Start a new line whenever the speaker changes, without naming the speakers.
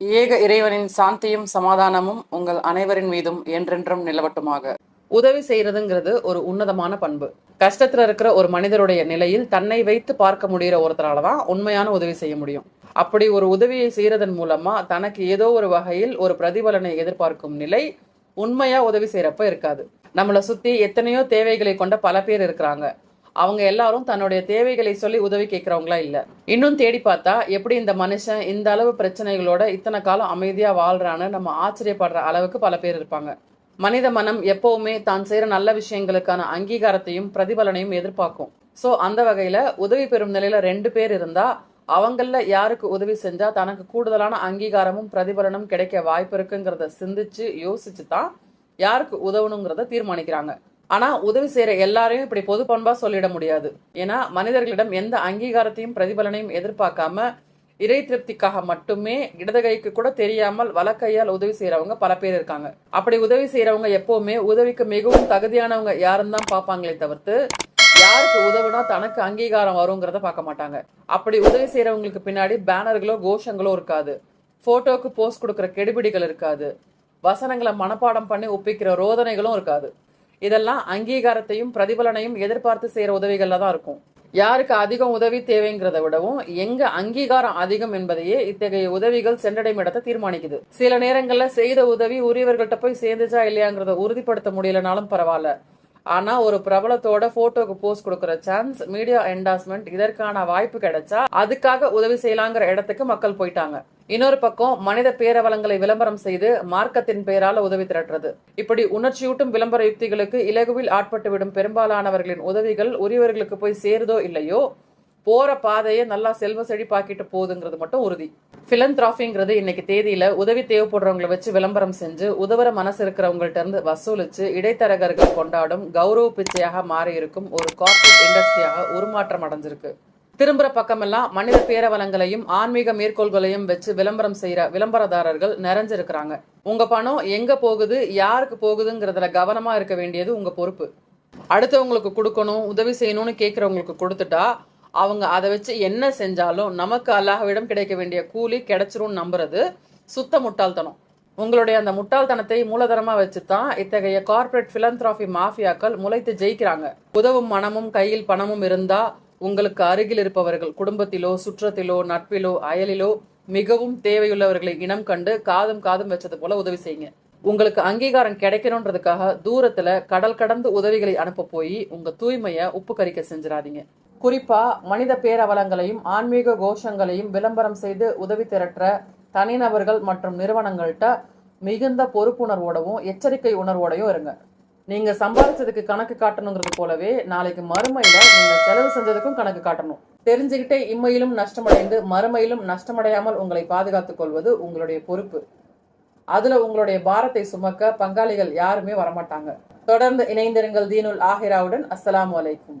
ஏக இறைவனின் சாந்தியும் சமாதானமும் உங்கள் அனைவரின் மீதும் என்றென்றும் நிலவட்டுமாக. உதவி செய்யறதுங்கிறது ஒரு உன்னதமான பண்பு. கஷ்டத்துல இருக்கிற ஒரு மனிதருடைய நிலையில் தன்னை வைத்து பார்க்க முடிகிற ஒருத்தரால தான் உண்மையான உதவி செய்ய முடியும். அப்படி ஒரு உதவியை செய்யறதன் மூலமா தனக்கு ஏதோ ஒரு வகையில் ஒரு பிரதிபலனை எதிர்பார்க்கும் நிலை உண்மையா உதவி செய்யறப்ப இருக்காது. நம்மளை சுத்தி எத்தனையோ தேவைகளை கொண்ட பல பேர் இருக்கிறாங்க. அவங்க எல்லாரும் தன்னுடைய தேவைகளை சொல்லி உதவி கேட்குறவங்களா இல்ல. இன்னும் தேடி பார்த்தா எப்படி இந்த மனுஷன் இந்த அளவு பிரச்சனைகளோட இத்தனை காலம் அமைதியா வாழ்றான்னு நம்ம ஆச்சரியப்படுற அளவுக்கு பல பேர் இருப்பாங்க. மனித மனம் எப்பவுமே தான் செய்யற நல்ல விஷயங்களுக்கான அங்கீகாரத்தையும் பிரதிபலனையும் எதிர்பார்க்கும். சோ அந்த வகையில உதவி பெறும் நிலையில ரெண்டு பேர் இருந்தா அவங்கள யாருக்கு உதவி செஞ்சா தனக்கு கூடுதலான அங்கீகாரமும் பிரதிபலனும் கிடைக்க வாய்ப்பு இருக்குங்கிறத சிந்திச்சு யோசிச்சு தான் யாருக்கு உதவணுங்கிறத தீர்மானிக்கிறாங்க. ஆனா உதவி செய்யற எல்லாரையும் இப்படி பொது பண்பா சொல்லிட முடியாது. ஏன்னா மனிதர்களிடம் எந்த அங்கீகாரத்தையும் பிரதிபலனையும் எதிர்பார்க்காம இறை திருப்திக்காக மட்டுமே இடது கைக்கு கூட தெரியாமல் வலக்கையால் உதவி செய்யறவங்க பல பேர் இருக்காங்க. அப்படி உதவி செய்யறவங்க எப்பவுமே உதவிக்கு மிகவும் தகுதியானவங்க யாருன்னு தான் பார்ப்பாங்களே தவிர்த்து யாருக்கு உதவுனா தனக்கு அங்கீகாரம் வருங்கிறத பார்க்க மாட்டாங்க. அப்படி உதவி செய்யறவங்களுக்கு பின்னாடி பேனர்களோ கோஷங்களோ இருக்காது. போட்டோக்கு போஸ்ட் கொடுக்குற கெடுபிடிகள் இருக்காது. வசனங்களை மனப்பாடம் பண்ணி ஒப்பிக்கிற ரோதனைகளும் இருக்காது. இதெல்லாம் அங்கீகாரத்தையும் பிரதிபலனையும் எதிர்பார்த்து செய்யற உதவிகள்ல தான் இருக்கும். யாருக்கு அதிகம் உதவி தேவைங்கிறத விடவும் எங்க அங்கீகாரம் அதிகம் என்பதையே இத்தகைய உதவிகள் சென்றடையும் இடத்தை தீர்மானிக்குது. சில நேரங்கள்ல செய்த உதவி உரியவர்கள்ட்ட போய் சேர்ந்துச்சா இல்லையாங்கிறத உறுதிப்படுத்த முடியலனாலும் பரவாயில்ல. ஆனா ஒரு பிரபலத்தோட போட்டோக்கு போஸ்ட் கொடுக்கற சான்ஸ் மீடியா என்டாஸ்மெண்ட் இதற்கான வாய்ப்பு கிடைச்சா அதுக்காக உதவி செய்யலாங்கிற இடத்துக்கு மக்கள் போயிட்டாங்க. இன்னொரு பக்கம் மனித பேரவலங்களை விளம்பரம் செய்து மார்க்கத்தின் பெயரால் உதவி திரட்டுறது. இப்படி உணர்ச்சியூட்டும் விளம்பர யுக்திகளுக்கு இலகுவில் ஆட்பட்டு விடும் பெரும்பாலானவர்களின் உதவிகள் உரியவர்களுக்கு போய் சேருதோ இல்லையோ? போற பாதையை நல்லா செல்வ செழிப்பாக்கிட்டு போகுதுங்கிறது மட்டும் உறுதி. பிலந்த்ராஃபிங்கிறது இன்னைக்கு தேதியில உதவி தேவைப்படுறவங்களை வச்சு விளம்பரம் செஞ்சு உதவுற மனசு இருக்கிறவங்கள்ட்ட இருந்து வசூலிச்சு இடைத்தரகர்கள் கொண்டாடும் கௌரவ பிச்சையாக மாறி இருக்கும் ஒரு கார்பரேட் இண்டஸ்ட்ரியாக உருமாற்றம் அடைஞ்சிருக்கு. திரும்புற பக்கமெல்லாம் மனித பேரவலங்களையும் ஆன்மீக மேற்கோள்களையும் வச்சு விளம்பரம் செய்யற விளம்பரதாரர்கள் நிறைஞ்சிருக்கிறாங்க. உங்க பணம் எங்க போகுது யாருக்கு போகுதுங்கிறதுல கவனமா இருக்க வேண்டியது உங்க பொறுப்பு. அடுத்தவங்களுக்கு கொடுக்கணும் உதவி செய்யணும்னு கேட்கறவங்களுக்கு கொடுத்துட்டா அவங்க அதை வச்சு என்ன செஞ்சாலும் நமக்கு அல்லாஹ்விடம் கிடைக்க வேண்டிய கூலி கிடைச்சிரும் நம்புறது சுத்த முட்டாள்தனம். உங்களுடைய அந்த முட்டாள்தனத்தை மூலதனமா வச்சு தான் இத்தகைய கார்ப்பரேட் ஃபிலந்த்ராஃபி மாஃபியாக்கள் முளைத்து ஜெயிக்கிறாங்க. உதவும் மனமும் கையில் பணமும் இருந்தா உங்களுக்கு அருகில் இருப்பவர்கள் குடும்பத்திலோ சுற்றத்திலோ நட்பிலோ அயலிலோ மிகவும் தேவையுள்ளவர்களை இனம் கண்டு காதும் காதும் வச்சது போல உதவி செய்யுங்க. உங்களுக்கு அங்கீகாரம் கிடைக்கணுன்றதுக்காக தூரத்துல கடல் கடந்து உதவிகளை அனுப்ப போய் உங்க தூய்மைய உப்பு கறிக்க செஞ்சிடாதீங்க. குறிப்பா மனித பேரவலங்களையும் ஆன்மீக கோஷங்களையும் விளம்பரம் செய்து உதவி திரட்டுற தனிநபர்கள் மற்றும் நிறுவனங்கள்கிட்ட மிகுந்த பொறுப்புணர்வோடவும் எச்சரிக்கை உணர்வோடையும் இருங்க. நீங்க சம்பாதிச்சதுக்கு கணக்கு காட்டணுங்கிறது போலவே நாளைக்கு மறுமையில நீங்க செலவு செஞ்சதுக்கும் கணக்கு காட்டணும். தெரிஞ்சுக்கிட்டே இம்மையிலும் நஷ்டமடைந்து மறுமையிலும் நஷ்டமடையாமல் உங்களை பாதுகாத்துக் கொள்வது உங்களுடைய பொறுப்பு. அதுல உங்களுடைய பாரத்தை சுமக்க பங்காளிகள் யாருமே வரமாட்டாங்க. தொடர்ந்து இணைந்திருங்கள் தீனுல் ஆஹிராவுடன். அஸ்ஸலாமு அலைக்கும்.